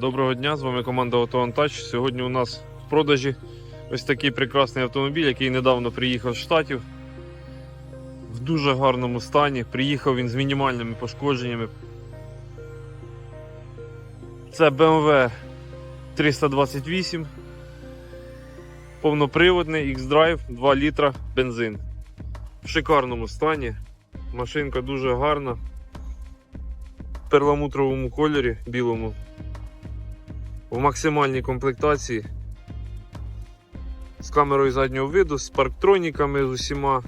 Доброго дня, з вами команда AutoAnTouch. Сьогодні у нас в продажі ось такий прекрасний автомобіль, який недавно приїхав з Штатів. В дуже гарному стані. Приїхав він з мінімальними пошкодженнями. Це BMW 328. Повноприводний X-Drive 2 літра бензин. В шикарному стані. Машинка дуже гарна. В перламутровому кольорі білому в максимальній комплектації з камерою заднього виду, з парктроніками з усіма,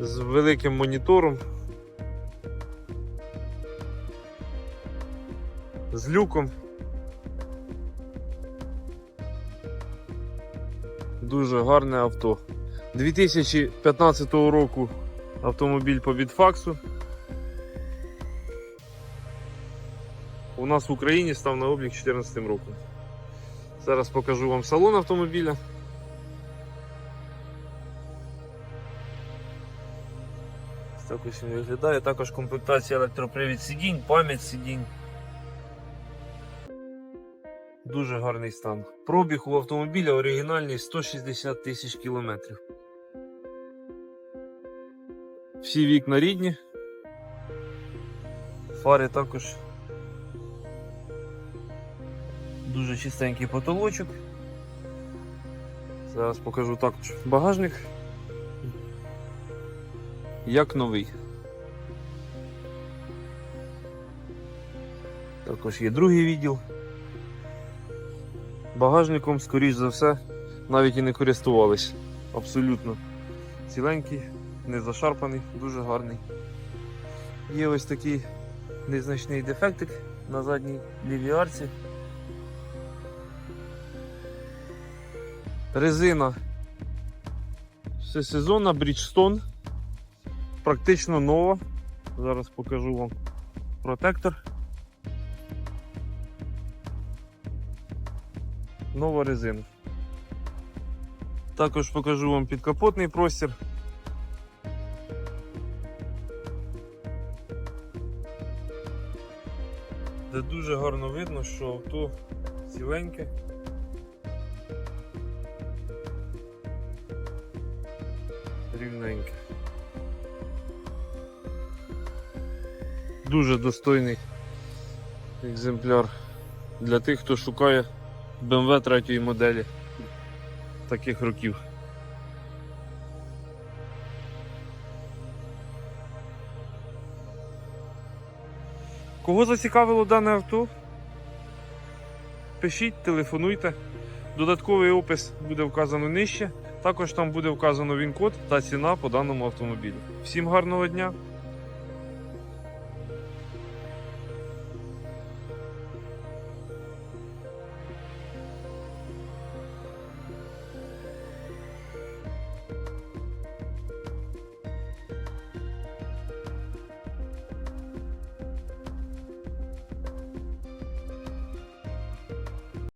з великим монітором, з люком. Дуже гарне авто. 2015 року автомобіль по бітфаксу. У нас в Україні став на облік 2014 роком. Зараз покажу вам салон автомобіля. Так ось він виглядає. Також комплектація електропривід сидінь, пам'ять сидінь. Дуже гарний стан. Пробіг у автомобіля оригінальний 160 тисяч кілометрів. Всі вікна рідні. Фари також Дуже чистенький потолочок. Зараз покажу також багажник. Як новий. Також є другий відділ. Багажником, скоріш за все, навіть і не користувались. Абсолютно ціленький, не зашарпаний, дуже гарний. Є ось такий незначний дефектик на задній лівій арці. Резина всесезонна Bridgestone. Практично нова. Зараз покажу вам протектор. Нова резина. Також покажу вам підкапотний простір. Де дуже гарно видно, що авто ціленьке. Рівненьке. Дуже достойний екземпляр для тих, хто шукає BMW третьої моделі таких років. Кого зацікавило дане авто? Пишіть, телефонуйте. Додатковий опис буде вказано нижче. Також там буде вказано він-код та ціна по даному автомобілю. Всім гарного дня!